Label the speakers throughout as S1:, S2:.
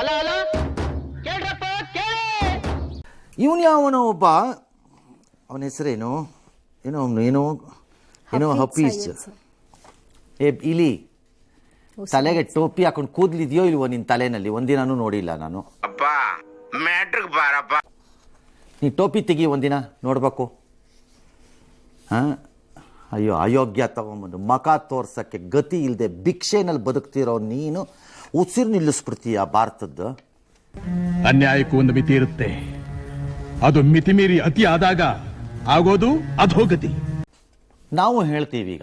S1: ಅಲ್ಲ ಅಲ್ಲ ಕೇಳ್ರಪ್ಪ ಕೇಳಿ!
S2: ಇವನು ಯಾವನೋ ಒಬ್ಬ ಅವನ ಹೆಸರೇನು? ಏನೋ ಅವನು ಏನೋ ಏನೋ ಹಫೀಸ್ ಏ ಇಲಿ ತಲೆಗೆ ಟೋಪಿ ಹಾಕೊಂಡು ಕೂದ್ಲಿದೆಯೋ ಇಲ್ವೋ ನಿನ್ನ ತಲೆನಲ್ಲಿ? ಒಂದಿನೂ ನೋಡಿಲ್ಲ ನಾನು.
S3: ಅಪ್ಪ ಮ್ಯಾಟ್ರಿಕ್ ಬಾರಪ್ಪ.
S2: ನೀ ಟೋಪಿ ತೆಗಿ ಒಂದಿನ ನೋಡ್ಬೇಕು. ಹಾಂ? ಅಯ್ಯೋ ಅಯೋಗ್ಯ ತಗೊಂಬಂದು ಮಖ ತೋರ್ಸಕ್ಕೆ ಗತಿ ಇಲ್ಲದೆ ಭಿಕ್ಷೆನಲ್ಲಿ ಬದುಕ್ತಿರೋ ನೀನು. ಉಸಿರು ನಿಲ್ಲಿಸ್ಬಿಡ್ತೀಯ ಭಾರತದ್ದು.
S4: ಅನ್ಯಾಯಕ್ಕೂ ಒಂದು ಮಿತಿ ಇರುತ್ತೆ. ಅದು ಮಿತಿ ಮೀರಿ ಅತಿ ಆದಾಗ ಆಗೋದು ಅಧೋಗತಿ.
S2: ನಾವು ಹೇಳ್ತೀವಿ ಈಗ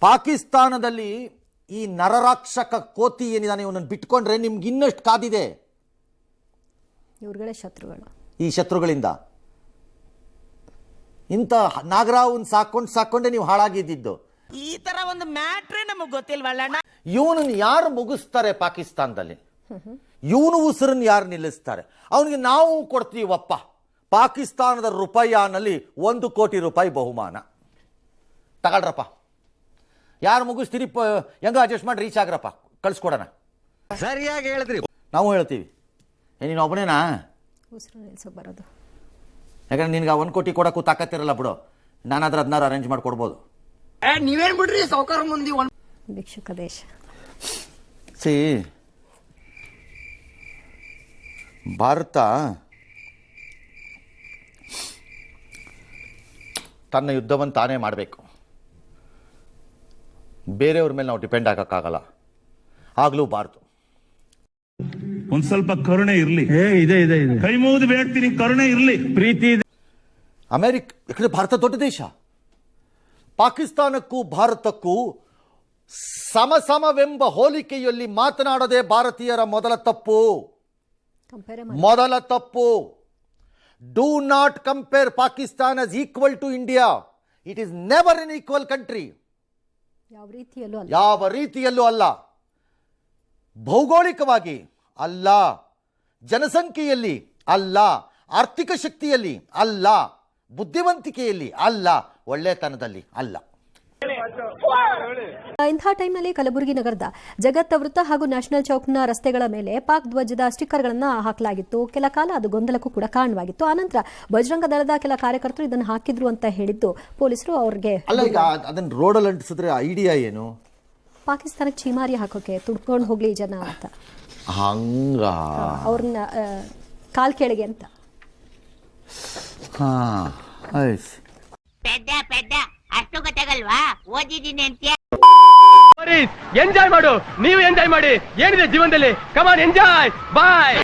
S2: ಪಾಕಿಸ್ತಾನದಲ್ಲಿ ಈ ನರರಾಕ್ಷಕ ಕೋತಿ ಏನಿದಾನೆ ಇವನನ್ನು ಬಿಟ್ಕೊಂಡ್ರೆ ನಿಮ್ಗೆ ಇನ್ನಷ್ಟು ಕಾದಿದೆ.
S5: ಇವ್ರುಗಳೇ ಶತ್ರುಗಳು.
S2: ಈ ಶತ್ರುಗಳಿಂದ. ಇಂಥ ನಾಗರಾವನ್ ಸಾಕೊಂಡು ಸಾಕೊಂಡೆ ನೀವು ಹಾಳಾಗಿದ್ದಿದ್ದು.
S1: ಈ ತರ ಒಂದು ಮ್ಯಾಟ್ರೇ ನಮಗೆ ಗೊತ್ತಿಲ್ವಲ್ಲ
S2: ಇವನನ್ನು ಯಾರು ಮುಗಿಸ್ತಾರೆ ಪಾಕಿಸ್ತಾನದಲ್ಲಿ? ಇವನು ಉಸಿರನ್ನು ಯಾರು ನಿಲ್ಲಿಸ್ತಾರೆ? ಅವನಿಗೆ ನಾವು ಕೊಡ್ತೀವಪ್ಪ ಪಾಕಿಸ್ತಾನದ ರೂಪಾಯಿನಲ್ಲಿ ಒಂದು ಕೋಟಿ ರೂಪಾಯಿ ಬಹುಮಾನ. ತಗೊಳ್ರಪ್ಪ. ಯಾರು ಮುಗಿಸ್ತೀರಿ ಪ ಹೆಂಗ ಅಡ್ಜಸ್ಟ್ ಮಾಡಿ ರೀಚ್ ಆಗ್ರಪ್ಪ. ಕಳಿಸ್ಕೊಡೋಣ.
S6: ಸರಿಯಾಗಿ ಹೇಳಿದ್ರಿ.
S2: ನಾವು ಹೇಳ್ತೀವಿ. ನೀನು ಒಬ್ಬನೇನಾ?
S5: ಉಸಿರು ಬರೋದು.
S2: ಯಾಕಂದ್ರೆ ನಿನ್ಗೆ ಒಂದು ಕೋಟಿ ಕೊಡೋಕ್ಕೂ ತಾಕತ್ತಿರಲ್ಲ ಬಿಡು. ನಾನಾದ್ರೆ ಹದಿನಾರು ಅರೇಂಜ್ ಮಾಡಿಕೊಡ್ಬೋದು.
S1: ನೀವೇನ್ ಬಿಡ್ರಿ? ಸಾವುಕಾರ ಮುಂದಿ
S5: ಭಿಕ್ಷುಕ ದೇಶ.
S2: ಸಿ ಭಾರತ ತನ್ನ ಯುದ್ಧವನ್ನು ತಾನೇ ಮಾಡಬೇಕು. ಬೇರೆಯವ್ರ ಮೇಲೆ ನಾವು ಡಿಪೆಂಡ್ ಆಗೋಕ್ಕಾಗಲ್ಲ. ಆಗಲೂ ಬಾರ್ದು
S4: ಒಂದು ಸ್ವಲ್ಪ ಕರುಣೆ ಇರಲಿ. ಇದೆ ಇದೆ ಇದೆ. ಕೈ ಮುಗಿದು ಬೇಡ್ತೀನಿ ಕರುಣೆ ಇರಲಿ. ಪ್ರೀತಿ ಇದೆ.
S2: ಅಮೆರಿಕ ಯಾಕಂದರೆ ಭಾರತ ದೊಡ್ಡ ದೇಶ. ಪಾಕಿಸ್ತಾನಕ್ಕೂ ಭಾರತಕ್ಕೂ ಸಮಸಮವೆಂಬ ಹೋಲಿಕೆಯಲ್ಲಿ ಮಾತನಾಡದೆ ಭಾರತೀಯರ ಮೊದಲ ತಪ್ಪು. ಮೊದಲ ತಪ್ಪು. Do not compare Pakistan as equal to India it is never an equal country
S5: ಯಾವ ರೀತಿಯಲ್ಲೂ ಅಲ್ಲ.
S2: ಯಾವ ರೀತಿಯಲ್ಲೂ ಅಲ್ಲ. ಭೌಗೋಳಿಕವಾಗಿ ಅಲ್ಲ. ಜನಸಂಖ್ಯೆಯಲ್ಲಿ ಅಲ್ಲ. ಆರ್ಥಿಕ ಶಕ್ತಿಯಲ್ಲಿ ಅಲ್ಲ. ಬುದ್ಧಿವಂತಿಕೆಯಲ್ಲಿ ಅಲ್ಲ. ಒಳ್ಳೆತನದಲ್ಲಿ ಅಲ್ಲ.
S5: ಇಂಥ ಟೈಮ್ನಲ್ಲಿ ಕಲಬುರಗಿ ನಗರದ ಜಗತ್ತ ವೃತ್ತ ಹಾಗೂ ನ್ಯಾಷನಲ್ ಚೌಕ್ನ ರಸ್ತೆಗಳ ಮೇಲೆ ಪಾಕ್ ಧ್ವಜದ ಸ್ಟಿಕ್ಕರ್ಗಳನ್ನು ಹಾಕಲಾಗಿತ್ತು. ಕೆಲ ಕಾಲ ಅದು ಗೊಂದಲಕ್ಕೂ ಕೂಡ ಕಾರಣವಾಗಿತ್ತು. ಆನಂತರ ಬಜರಂಗ ದಳದ ಕೆಲ ಕಾರ್ಯಕರ್ತರು ಇದನ್ನು ಹಾಕಿದ್ರು ಅಂತ ಹೇಳಿದ್ದು ಪೊಲೀಸರು ಅವ್ರಿಗೆ
S2: ಅಲ್ಲ ಈಗ ಅದನ್ನ ರೋಡಲ್ಲಿ ಅಂಟಿಸಿದ್ರೆ ಐಡಿಯಾ ಏನು?
S5: ಪಾಕಿಸ್ತಾನಕ್ಕೆ ಚೀಮಾರಿ ಹಾಕೋಕೆ ತುಡ್ಕೊಂಡು ಹೋಗ್ಲಿ ಜನ ಅಂತ.
S2: ಹಂಗ.
S5: ಅವ್ರನ್ನ ಕಾಲ್ ಕೆಳಗೆ ಅಂತ.
S2: ಹಾ ಆಯ್ತು
S7: ಪೆದ್ದ ಪೆದ್ದ. ಅಷ್ಟು ಗೊತ್ತಾಗಲ್ವಾ? ಓದಿದ್ದೀನಿ ಅಂತ
S8: ಎಂಜಾಯ್ ಮಾಡು. ನೀವು ಎಂಜಾಯ್ ಮಾಡಿ. ಏನಿದೆ ಜೀವನದಲ್ಲಿ? ಕಮಾನ್ ಎಂಜಾಯ್ ಬಾಯ್